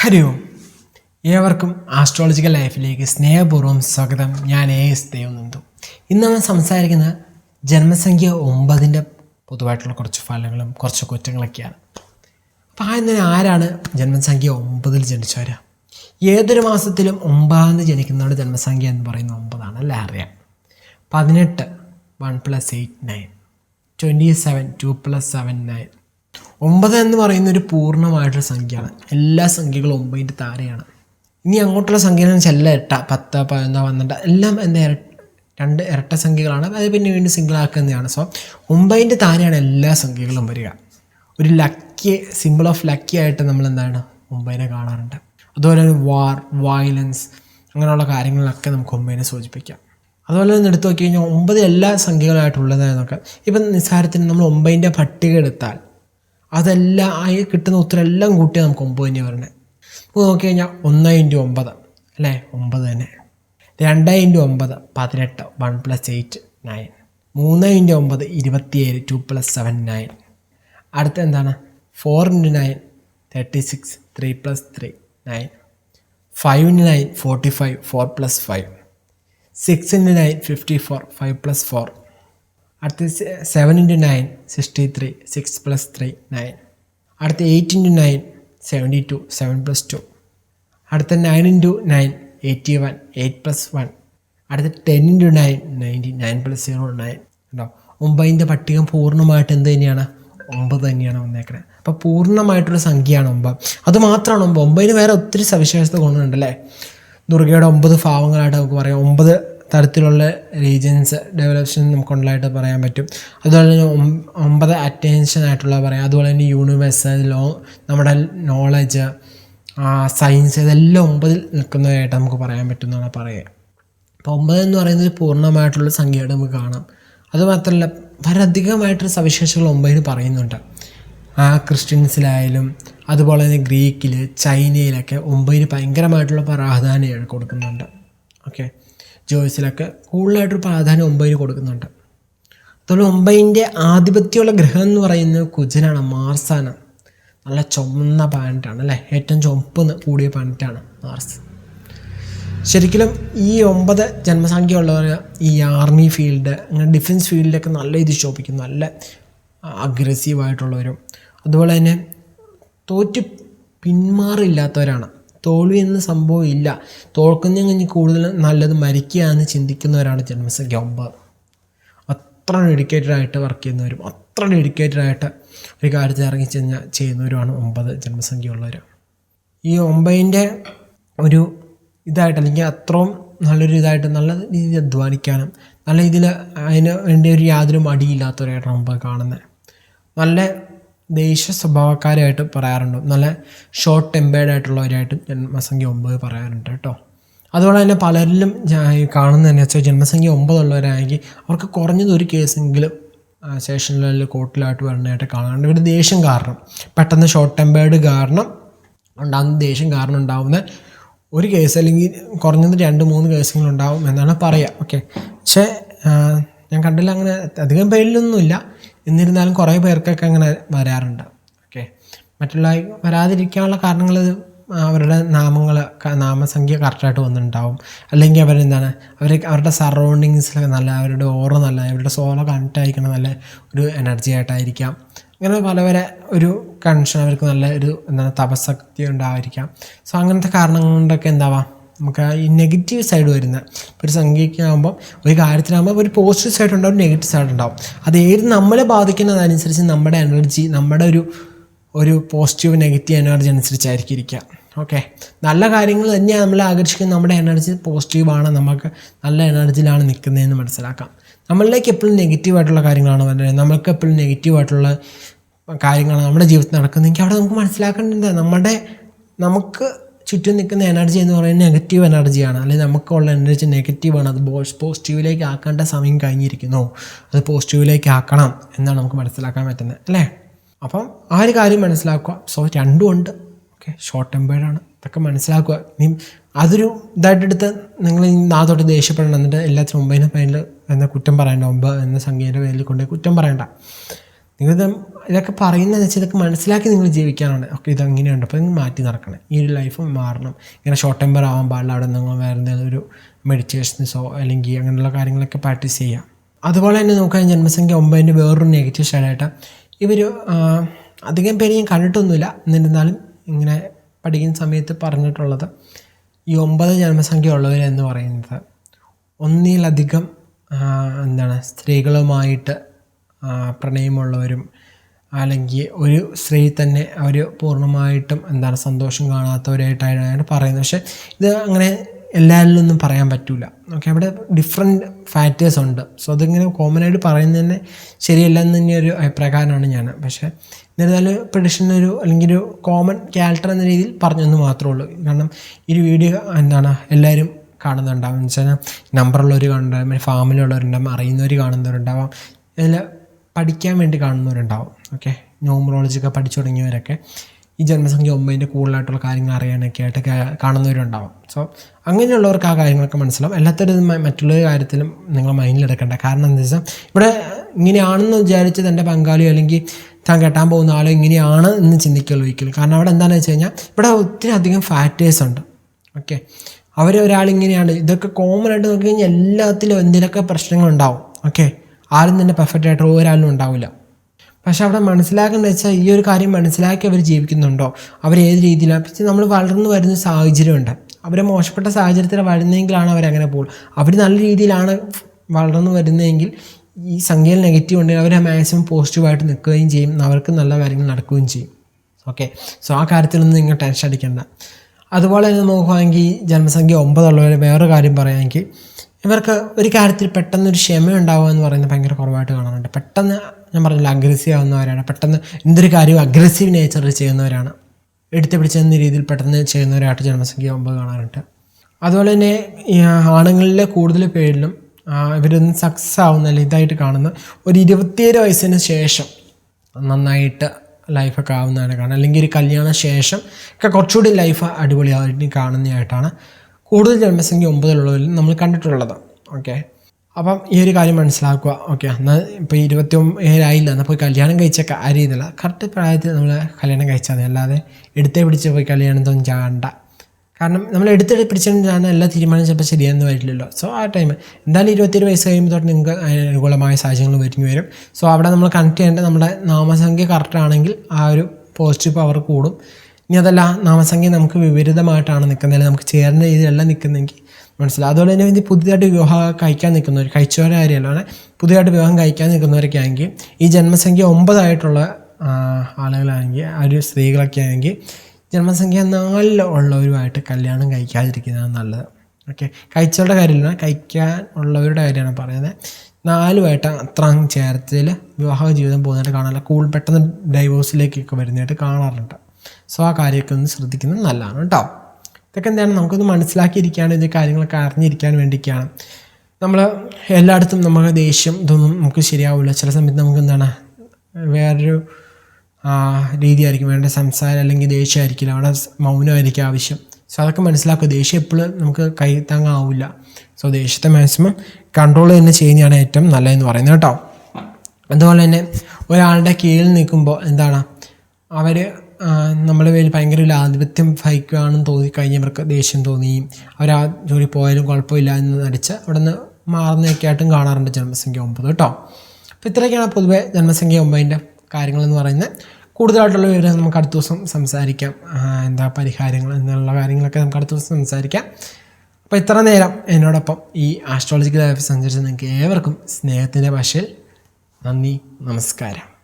ഹരി ഓം ഏവർക്കും ആസ്ട്രോളജിക്കൽ ലൈഫിലേക്ക് സ്നേഹപൂർവം സ്വാഗതം. ഞാൻ എ എസ് ദേവനന്ദു ഇന്ന് നമ്മൾ സംസാരിക്കുന്ന ജന്മസംഖ്യ ഒമ്പതിന്റെ പൊതുവായിട്ടുള്ള കുറച്ച് ഫലങ്ങളും കുറച്ച് കുറ്റങ്ങളൊക്കെയാണ്. അപ്പോൾ ആദ്യം ഇന്നലെ ആരാണ് ജന്മസംഖ്യ ഒമ്പതിൽ ജനിച്ചവർ ഏതൊരു മാസത്തിലും ഒമ്പതാം തീയതി ജനിക്കുന്നവരുടെ ജന്മസംഖ്യ എന്ന് പറയുന്നത് ഒമ്പതാണ് അല്ലേ? അറിയാം. പതിനെട്ട് one plus eight nine twenty seven two plus seven nine ഒമ്പത് എന്ന് പറയുന്ന ഒരു പൂർണമായിട്ടുള്ള സംഖ്യയാണ്. എല്ലാ സംഖ്യകളും ഒമ്പതിന്റെ താരയാണ് ഇനി അങ്ങോട്ടുള്ള സംഖ്യ എന്ന് വെച്ചാൽ എട്ട പത്ത് പതിനൊന്ന് പന്ത്രണ്ട് എല്ലാം എന്താ രണ്ട് ഇരട്ട സംഖ്യകളാണ്. അത് പിന്നെ വീണ്ടും സിംഗിൾ ആക്കുന്നതാണ്. സോ ഒമ്പതിന്റെ താരയാണ് എല്ലാ സംഖ്യകളും വരിക. ഒരു ലക്കി സിമ്പിൾ ഓഫ് ലക്കി ആയിട്ട് നമ്മൾ എന്താണ്? ഒമ്പതിനെ കാണാറുണ്ട്. അതുപോലെ തന്നെ വാർ വയലൻസ് അങ്ങനെയുള്ള കാര്യങ്ങളിലൊക്കെ നമുക്ക് ഒമ്പതിനെ സൂചിപ്പിക്കാം. അതുപോലെ തന്നെ എടുത്തു നോക്കി കഴിഞ്ഞാൽ ഒമ്പത് എല്ലാ സംഖ്യകളായിട്ടുള്ളതായെന്നൊക്കെ ഇപ്പം നിസ്സാരത്തിന് നമ്മൾ ഒമ്പതിന്റെ പട്ടിക എടുത്താൽ അതെല്ലാം ആ കിട്ടുന്ന ഉത്തരം എല്ലാം നമുക്ക് ഒമ്പത് തന്നെ വരണേ. നമുക്ക് നോക്കി കഴിഞ്ഞാൽ ഒന്ന് ഇന്റു ഒമ്പത് അല്ലേ? ഒമ്പത് തന്നെ. രണ്ട് ഇന്റു ഒമ്പത് പതിനെട്ട് വൺ പ്ലസ് എയ്റ്റ് നയൻ മൂന്ന് ഇന്റു ഒമ്പത് ഇരുപത്തിയേഴ് ടു പ്ലസ് സെവൻ നയൻ അടുത്ത എന്താണ്? Four into nine thirty six three plus three nine five into nine forty five four plus five six into nine fifty four five plus four അടുത്ത seven into nine sixty three six plus three nine അടുത്ത eight into nine seventy two seven plus two അടുത്ത nine into nine eighty one eight plus one അടുത്ത ten into nine ninety nine plus zero nine ഉണ്ടോ ഒമ്പതിന്റെ പട്ടികം പൂർണമായിട്ട് എന്ത് തന്നെയാണ്? ഒമ്പത് തന്നെയാണ് വന്നേക്കുന്നത് അപ്പോൾ പൂർണമായിട്ടൊരു സംഖ്യയാണ് ഒമ്പത്. അത് മാത്രമാണ് ഒമ്പത്. ഒമ്പതിന് വേറെ ഒത്തിരി സവിശേഷത കൊണ്ടുണ്ടല്ലേ ദുർഗയുടെ ഒമ്പത് ഭാവങ്ങളായിട്ട് നമുക്ക് പറയാം. ഒമ്പത് തരത്തിലുള്ള റീജൻസ് ഡെവലപ്ഷൻ നമുക്കുള്ളതായിട്ട് പറയാൻ പറ്റും. അതുപോലെ തന്നെ ഒമ്പത് അറ്റൻഷൻ ആയിട്ടുള്ള പറയാം. അതുപോലെ തന്നെ യൂണിവേഴ്സ് ലോ നമ്മുടെ നോളജ് സയൻസ് ഇതെല്ലാം ഒമ്പതിൽ നിൽക്കുന്നതായിട്ട് നമുക്ക് പറയാൻ പറ്റും എന്നാണ് പറയുക അപ്പോൾ ഒമ്പത് എന്ന് പറയുന്നത് പൂർണമായിട്ടുള്ള സംഖ്യയായിട്ട് നമുക്ക് കാണാം. അതുമാത്രമല്ല വളരെയധികമായിട്ടൊരു സവിശേഷതകൾ ഒമ്പതിന് പറയുന്നുണ്ട്. ആ ക്രിസ്ത്യൻസിലായാലും അതുപോലെ തന്നെ ഗ്രീക്കിൽ ചൈനയിലൊക്കെ ഒമ്പതിന് ഭയങ്കരമായിട്ടുള്ള പ്രാധാന്യം കൊടുക്കുന്നുണ്ട്. ഓക്കെ ജോയ്സിലൊക്കെ കൂടുതലായിട്ടൊരു പ്രാധാന്യം ഒമ്പതിന് കൊടുക്കുന്നുണ്ട്. അതുപോലെ ഒമ്പതിന്റെ ആധിപത്യമുള്ള ഗ്രഹം എന്ന് പറയുന്നത് കുജനാണ് മാർസാണ്. നല്ല ചുമന്ന പ്ലാനറ്റാണ് അല്ലേ? ഏറ്റവും ചുമപ്പ് കൂടിയ പ്ലാനറ്റാണ് മാർസ്. ശരിക്കും ഈ ഒമ്പത് ജന്മസംഖ്യ ഉള്ളവർ ഈ ആർമി ഫീൽഡ് അങ്ങനെ ഡിഫൻസ് ഫീൽഡിലൊക്കെ നല്ല ഇത് ശോഭിക്കും നല്ല അഗ്രസീവായിട്ടുള്ളവരും അതുപോലെ തന്നെ തോറ്റ് പിന്മാറില്ലാത്തവരാണ്. തോൽവി എന്ന സംഭവം ഇല്ല. തോൽക്കുന്ന കഴിഞ്ഞ് കൂടുതൽ നല്ലത് മരിക്കുക എന്ന് ചിന്തിക്കുന്നവരാണ് ജന്മസംഖ്യ ഗംബർ അത്ര ഡെഡിക്കേറ്റഡ് ആയിട്ട് വർക്ക് ചെയ്യുന്നവരും അത്ര ഡെഡിക്കേറ്റഡ് ആയിട്ട് ഒരു കാര്യത്തിൽ ഇറങ്ങി ചെന്ന് ചെയ്യുന്നവരുമാണ് ഒമ്പത് ജന്മസംഖ്യ ഉള്ളവർ ഈ ഒമ്പതിന്റെ ഒരു ഇതായിട്ട് അല്ലെങ്കിൽ അത്രയും നല്ലൊരു ഇതായിട്ട് നല്ല രീതിയിൽ അധ്വാനിക്കാനും നല്ല രീതിയിൽ അതിന് വേണ്ടി ഒരു യാതൊരു മടിയില്ലാത്തവരായിട്ടാണ് ഒമ്പത് കാണുന്നത്. നല്ല ദേഷ്യ സ്വഭാവക്കാരായിട്ട് പറയാറുണ്ട്. നല്ല ഷോർട്ട് ടെമ്പേർഡ് ആയിട്ടുള്ളവരായിട്ട് ജന്മസംഖ്യ ഒമ്പത് പറയാറുണ്ട് കേട്ടോ. അതുപോലെ തന്നെ പലരിലും കാണുന്നതെന്ന് വെച്ചാൽ ജന്മസംഖ്യ ഒമ്പതുള്ളവരാണെങ്കിൽ അവർക്ക് കുറഞ്ഞത് ഒരു കേസെങ്കിലും സ്റ്റേഷനിൽ കോർട്ടിലായിട്ട് വരണമായിട്ട് കാണാറുണ്ട്. ഇവർ ദേഷ്യം കാരണം. പെട്ടെന്ന് ഷോർട്ട് ടെമ്പേർഡ് കാരണം ഉണ്ടാകുന്ന ദേഷ്യം കാരണം ഉണ്ടാകുന്ന ഒരു കേസ് അല്ലെങ്കിൽ കുറഞ്ഞത് രണ്ട് മൂന്ന് കേസെങ്കിലും ഉണ്ടാവും എന്നാണ് പറയുക ഓക്കെ പക്ഷേ ഞാൻ കണ്ടില്ല അങ്ങനെ അധികം പേരിലൊന്നുമില്ല. എന്നിരുന്നാലും കുറേ പേർക്കൊക്കെ അങ്ങനെ വരാറുണ്ട്. ഓക്കെ. മറ്റുള്ള വരാതിരിക്കാനുള്ള കാരണങ്ങൾ അവരുടെ നാമങ്ങൾ നാമസംഖ്യ കറക്റ്റായിട്ട് വന്നിട്ടുണ്ടാവും. അല്ലെങ്കിൽ അവരെന്താണ് അവർ അവരുടെ സറൗണ്ടിങ്സിലൊക്കെ നല്ല അവരുടെ ഓറ നല്ല അവരുടെ സോളോ കണക്റ്റ് ആയിരിക്കണം നല്ല ഒരു എനർജി ആയിട്ടായിരിക്കാം. അങ്ങനെ പല പല ഒരു കൺഷൻ അവർക്ക് നല്ല ഒരു എന്താണ് തപശക്തി ഉണ്ടായിരിക്കാം സോ അങ്ങനത്തെ കാരണങ്ങൾ കൊണ്ടൊക്കെ എന്താവാം? നമുക്ക് ആ ഈ നെഗറ്റീവ് സൈഡ് വരുന്ന ഒരു സംഖ്യയ്ക്കാകുമ്പം ഒരു കാര്യത്തിനാകുമ്പോൾ ഒരു പോസിറ്റീവ് സൈഡ് ഉണ്ടാവും നെഗറ്റീവ് സൈഡ് ഉണ്ടാവും. അത് ഏത് നമ്മളെ ബാധിക്കുന്നതനുസരിച്ച് നമ്മുടെ എനർജി നമ്മുടെ ഒരു ഒരു പോസിറ്റീവ് നെഗറ്റീവ് എനർജി അനുസരിച്ചായിരിക്കും ഇരിക്കുക ഓക്കെ നല്ല കാര്യങ്ങൾ തന്നെയാണ് നമ്മളെ ആകർഷിക്കുന്നത്. നമ്മുടെ എനർജി പോസിറ്റീവാണ് നമുക്ക് നല്ല എനർജിയിലാണ് നിൽക്കുന്നതെന്ന് മനസ്സിലാക്കാം. നമ്മളിലേക്ക് എപ്പോഴും നെഗറ്റീവായിട്ടുള്ള കാര്യങ്ങളാണ് വരുന്നത് നമുക്ക് എപ്പോഴും നെഗറ്റീവായിട്ടുള്ള കാര്യങ്ങളാണ് നമ്മുടെ ജീവിതത്തിൽ നടക്കുന്നതെങ്കിൽ അവിടെ നമുക്ക് മനസ്സിലാക്കേണ്ടത് നമ്മുടെ നമുക്ക് ചുറ്റും നിൽക്കുന്ന എനർജി എന്ന് പറയുന്നത് നെഗറ്റീവ് എനർജിയാണ് അല്ലെങ്കിൽ നമുക്കുള്ള എനർജി നെഗറ്റീവാണ് അത് പോസിറ്റീവിലേക്ക് ആക്കേണ്ട സമയം കഴിഞ്ഞിരിക്കുന്നു. അത് പോസിറ്റീവിലേക്ക് ആക്കണം എന്നാണ് നമുക്ക് മനസ്സിലാക്കാൻ പറ്റുന്നത്. അല്ലേ? അപ്പം ആ ഒരു കാര്യം മനസ്സിലാക്കുക. സോ രണ്ടും ഉണ്ട്. ഓക്കെ ഷോർട്ട് ടെമ്പേർഡാണ് ഇതൊക്കെ മനസ്സിലാക്കുക. മീൻ അതൊരു ഇതായിട്ടെടുത്ത് നിങ്ങൾ ഈ നാത്തോട്ട് ദേഷ്യപ്പെടണം എന്നിട്ട് എല്ലാത്തിനും ഒമ്പതിന്റെ പേരിൽ എന്ന കുറ്റം പറയണ്ട. ഒമ്പത് എന്ന സംഖ്യേന്റെ പേരിൽ കൊണ്ടുപോയി കുറ്റം പറയണ്ട. നിങ്ങൾ ഇതൊക്കെ പറയുന്നതെന്ന് വെച്ചാൽ ഇതൊക്കെ മനസ്സിലാക്കി നിങ്ങൾ ജീവിക്കാനാണ്. ഓക്കെ ഇതങ്ങനെയുണ്ട്. അപ്പോൾ നിങ്ങൾ മാറ്റി നടക്കണം. ഈ ഒരു ലൈഫ് മാറണം. ഇങ്ങനെ ഷോർട്ട് ടെമ്പർ ആവാൻ പാടില്ല. അവിടെ നിങ്ങൾ വേറെ എന്തെങ്കിലും ഒരു മെഡിറ്റേഷൻസോ അല്ലെങ്കിൽ അങ്ങനെയുള്ള കാര്യങ്ങളൊക്കെ പ്രാക്ടീസ് ചെയ്യാം. അതുപോലെ തന്നെ നമുക്ക് ജന്മസംഖ്യ ഒമ്പതിന്റെ വേറൊരു നെഗറ്റീവ് സൈഡായിട്ട് ഇവർ അധികം പേര് ഞാൻ കണ്ടിട്ടൊന്നുമില്ല. എന്നിരുന്നാലും ഇങ്ങനെ പഠിക്കുന്ന സമയത്ത് പറഞ്ഞിട്ടുള്ളത് ഈ ഒമ്പത് ജന്മസംഖ്യ ഉള്ളവർ എന്ന് പറയുന്നത് ഒന്നിലധികം എന്താണ് സ്ത്രീകളുമായിട്ട് പ്രണയമുള്ളവരും അല്ലെങ്കിൽ ഒരു സ്ത്രീ തന്നെ അവർ പൂർണമായിട്ടും എന്താണ് സന്തോഷം കാണാത്തവരായിട്ടാണ് പറയുന്നത്. പക്ഷേ ഇത് അങ്ങനെ എല്ലാവരിലൊന്നും പറയാൻ പറ്റില്ല ഓക്കെ അവിടെ ഡിഫറെന്റ് ഫാക്ടേഴ്സ് ഉണ്ട്. സോ അതിങ്ങനെ കോമൺ ആയിട്ട് പറയുന്നത് തന്നെ ശരിയല്ല എന്ന് തന്നെ ഒരു അഭിപ്രായക്കാരനാണ് ഞാൻ. പക്ഷേ എന്നിരുന്നാലും പ്രഡിഷൻ ഒരു അല്ലെങ്കിൽ ഒരു കോമൺ ക്യാരക്ടർ എന്ന രീതിയിൽ പറഞ്ഞെന്ന് മാത്രമേ ഉള്ളൂ. കാരണം ഈ വീഡിയോ എന്താണ് എല്ലാവരും കാണുന്നുണ്ടാവും. എന്ന് വെച്ചാൽ നമ്പറുള്ളവർ കാണുന്നുണ്ടാവും ഫാമിലുള്ളവരുണ്ടാവും അറിയുന്നവർ കാണുന്നവരുണ്ടാവാം ഇതിൽ പഠിക്കാൻ വേണ്ടി കാണുന്നവരുണ്ടാവും. ഓക്കെ ന്യൂമറോളജി ഒക്കെ പഠിച്ചു തുടങ്ങിയവരൊക്കെ ഈ ജന്മസംഖ്യ ഒമ്പതിന്റെ കൂടുതലായിട്ടുള്ള കാര്യങ്ങൾ അറിയാനൊക്കെ ആയിട്ട് കാണുന്നവരുണ്ടാവും. സോ അങ്ങനെയുള്ളവർക്ക് ആ കാര്യങ്ങളൊക്കെ മനസ്സിലാവും. എല്ലാത്തരം മറ്റുള്ള കാര്യത്തിലും നിങ്ങൾ മൈൻഡിലെടുക്കേണ്ട കാരണം എന്താ വെച്ചാൽ ഇവിടെ ഇങ്ങനെയാണെന്ന് വിചാരിച്ച് തന്റെ പങ്കാളി അല്ലെങ്കിൽ താൻ കെട്ടാൻ പോകുന്ന ആളോ ഇങ്ങനെയാണ് എന്ന് ചിന്തിക്കുള്ളൂ ഒരിക്കലും. കാരണം അവിടെ എന്താണെന്ന് വെച്ച് കഴിഞ്ഞാൽ ഇവിടെ ഒത്തിരി അധികം ഫാക്ടേഴ്സ് ഉണ്ട്. ഓക്കെ അവർ ഒരാളിങ്ങനെയാണ് ഇതൊക്കെ കോമൺ ആയിട്ട് നോക്കി കഴിഞ്ഞാൽ എല്ലാത്തിലും എന്തിനൊക്കെ പ്രശ്നങ്ങളുണ്ടാവും ഓക്കെ ആരും തന്നെ പെർഫെക്റ്റ് ആയിട്ട് ഒരാളും ഉണ്ടാവില്ല. പക്ഷെ അവിടെ മനസ്സിലാക്കേണ്ടത് വെച്ചാൽ ഈ ഒരു കാര്യം മനസ്സിലാക്കി അവർ ജീവിക്കുന്നുണ്ടോ? അവർ ഏത് രീതിയിലാണ് പക്ഷേ നമ്മൾ വളർന്നു വരുന്ന സാഹചര്യമുണ്ട്. അവരെ മോശപ്പെട്ട സാഹചര്യത്തിൽ വരുന്നെങ്കിലാണ് അവരങ്ങനെ പോകും അവർ നല്ല രീതിയിലാണ് വളർന്നു വരുന്നതെങ്കിൽ ഈ സംഖ്യയിൽ നെഗറ്റീവ് ഉണ്ടെങ്കിൽ അവരെ മാക്സിമം പോസിറ്റീവായിട്ട് നിൽക്കുകയും ചെയ്യും. അവർക്ക് നല്ല കാര്യങ്ങൾ നടക്കുകയും ചെയ്യും. ഓക്കെ. സോ ആ കാര്യത്തിലൊന്നും നിങ്ങൾ ടെൻഷൻ അടിക്കേണ്ട. അതുപോലെ തന്നെ നോക്കുകയാണെങ്കിൽ ജന്മസംഖ്യ ഒമ്പതുള്ളവർ വേറൊരു കാര്യം പറയുകയാണെങ്കിൽ ഇവർക്ക് ഒരു കാര്യത്തിൽ പെട്ടെന്നൊരു ക്ഷമ ഉണ്ടാവുക എന്ന് പറയുന്നത് ഭയങ്കര കുറവായിട്ട് കാണാറുണ്ട് പെട്ടെന്ന് ഞാൻ പറഞ്ഞില്ല അഗ്രസീവ് ആവുന്നവരാണ്. പെട്ടെന്ന് എന്തൊരു കാര്യവും അഗ്രസീവ് നേച്ചറിൽ ചെയ്യുന്നവരാണ്. എടുത്ത് പിടിച്ചെന്ന രീതിയിൽ പെട്ടെന്ന് ചെയ്യുന്നവരായിട്ട് ജനസംഖ്യ ഒമ്പത് കാണാറുണ്ട്. അതുപോലെ തന്നെ ആണുങ്ങളിലെ കൂടുതൽ പേരിലും ഇവരൊന്നും സക്സസ് ആവുന്ന ഇതായിട്ട് കാണുന്ന ഒരു ഇരുപത്തിയേഴ് വയസ്സിന് ശേഷം നന്നായിട്ട് ലൈഫൊക്കെ ആവുന്നതാണ് കാണുന്നത്. അല്ലെങ്കിൽ ഒരു കല്യാണ ശേഷം ഒക്കെ കുറച്ചുകൂടി ലൈഫ് അടിപൊളിയായിട്ട് കാണുന്നതായിട്ടാണ് കൂടുതൽ ജന്മസംഖ്യ ഒമ്പതിലുള്ളവരിൽ നമ്മൾ കണ്ടിട്ടുള്ളത് ഓക്കെ അപ്പം ഈ ഒരു കാര്യം മനസ്സിലാക്കുക. ഓക്കെ എന്നാൽ ഇപ്പോൾ ഇരുപത്തി ഏഴായില്ല എന്നാൽ പോയി കല്യാണം കഴിച്ച കാര്യമില്ല കറക്റ്റ് പ്രായത്തിൽ നമ്മൾ കല്യാണം കഴിച്ചാൽ മതി അല്ലാതെ എടുത്തേ പിടിച്ച് പോയി കല്യാണത്തൊന്നും ചാണ്ട. കാരണം നമ്മൾ എടുത്തിട്ട് പിടിച്ചാണ് എല്ലാ തീരുമാനം ചിലപ്പോൾ ശരിയെന്ന് വരില്ലല്ലോ. സോ ആ ടൈം എന്തായാലും ഇരുപത്തിയേഴ് വയസ്സ് കഴിയുമ്പോൾ തൊട്ട് നിങ്ങൾക്ക് അനുകൂലമായ സാഹചര്യങ്ങൾ വരുന്നു വരും. സോ അവിടെ നമ്മൾ കണക്ട് ചെയ്യേണ്ട നമ്മുടെ നാമസംഖ്യ കറക്റ്റ് ആണെങ്കിൽ ആ ഒരു പോസിറ്റീവ് പവർ കൂടും. ഇനി അതല്ല നാമസംഖ്യ നമുക്ക് വിപരീതമായിട്ടാണ് നിൽക്കുന്നത്. നമുക്ക് ചേർന്ന രീതിയിലല്ല നിൽക്കുന്നതെങ്കിൽ മനസ്സിലാവും. അതുപോലെ തന്നെ വേണ്ടി പുതിയതായിട്ട് വിവാഹം കഴിക്കാൻ നിൽക്കുന്നവർ കഴിച്ചവരെ കാര്യമല്ല പുതിയതായിട്ട് വിവാഹം കഴിക്കാൻ നിൽക്കുന്നവരൊക്കെ ആണെങ്കിൽ ഈ ജന്മസംഖ്യ ഒമ്പതായിട്ടുള്ള ആളുകളാണെങ്കിൽ ആ ഒരു സ്ത്രീകളൊക്കെ ആണെങ്കിൽ ജന്മസംഖ്യ നാലിൽ ഉള്ളവരുമായിട്ട് കല്യാണം കഴിക്കാതിരിക്കുന്നതാണ് നല്ലത്. ഓക്കെ? കഴിച്ചവരുടെ കാര്യമില്ല കഴിക്കാൻ ഉള്ളവരുടെ കാര്യമാണ് പറയുന്നത്. നാലുമായിട്ട് അത്ര ചേർത്തിൽ വിവാഹ ജീവിതം പോകുന്നതായിട്ട് കാണാറില്ല കൂടുതൽ പെട്ടെന്ന് ഡൈവോഴ്സിലേക്കൊക്കെ വരുന്നതായിട്ട് കാണാറുണ്ട്. സോ ആ കാര്യമൊക്കെ ഒന്ന് ശ്രദ്ധിക്കുന്നത് നല്ലതാണ് കേട്ടോ. ഇതൊക്കെ എന്താണ്? നമുക്കൊന്ന് മനസ്സിലാക്കിയിരിക്കുകയാണ് ഇത് കാര്യങ്ങളൊക്കെ അറിഞ്ഞിരിക്കാൻ വേണ്ടിയൊക്കെയാണ്. നമ്മൾ എല്ലായിടത്തും നമുക്ക് ദേഷ്യം ഇതൊന്നും നമുക്ക് ശരിയാവില്ല. ചില സമയത്ത് നമുക്ക് എന്താണ്? വേറൊരു രീതിയായിരിക്കും. വേണ്ട സംസാരം അല്ലെങ്കിൽ ദേഷ്യമായിരിക്കില്ല അവിടെ മൗനമായിരിക്കും ആവശ്യം. സോ അതൊക്കെ മനസ്സിലാക്കുക. ദേഷ്യം എപ്പോഴും നമുക്ക് കൈ താങ്ങാവില്ല. സോ ദേഷ്യത്തെ മാക്സിമം കൺട്രോൾ തന്നെ ചെയ്യുന്നതാണ് ഏറ്റവും നല്ലതെന്ന് പറയുന്നത് കേട്ടോ. അതുപോലെ തന്നെ ഒരാളുടെ കീഴിൽ നിൽക്കുമ്പോൾ എന്താണ്? അവർ നമ്മുടെ പേരിൽ ഭയങ്കര ഒരു ആധിപത്യം ഭയക്കുകയാണെന്ന് തോന്നി കഴിഞ്ഞവർക്ക് ദേഷ്യം തോന്നി. അവർ ആ ജോലി പോയാലും കുഴപ്പമില്ല എന്ന് നടിച്ച് അവിടെ നിന്ന് മാറുന്നതൊക്കെ ആയിട്ടും കാണാറുണ്ട് ജന്മസംഖ്യ ഒമ്പത് കേട്ടോ. അപ്പോൾ ഇത്രയൊക്കെയാണ് പൊതുവേ ജന്മസംഖ്യ ഒമ്പതിന്റെ കാര്യങ്ങളെന്ന് പറയുന്നത്. കൂടുതലായിട്ടുള്ള വിവരം നമുക്ക് അടുത്ത ദിവസം സംസാരിക്കാം. എന്താ പരിഹാരങ്ങൾ എന്നുള്ള കാര്യങ്ങളൊക്കെ നമുക്ക് അടുത്ത ദിവസം സംസാരിക്കാം. അപ്പോൾ ഇത്ര നേരം എന്നോടൊപ്പം ഈ ആസ്ട്രോളജിക്കൽ ലൈഫ് സഞ്ചരിച്ച നിങ്ങൾക്ക് ഏവർക്കും സ്നേഹത്തിന്റെ ഭാഷയിൽ നന്ദി നമസ്കാരം.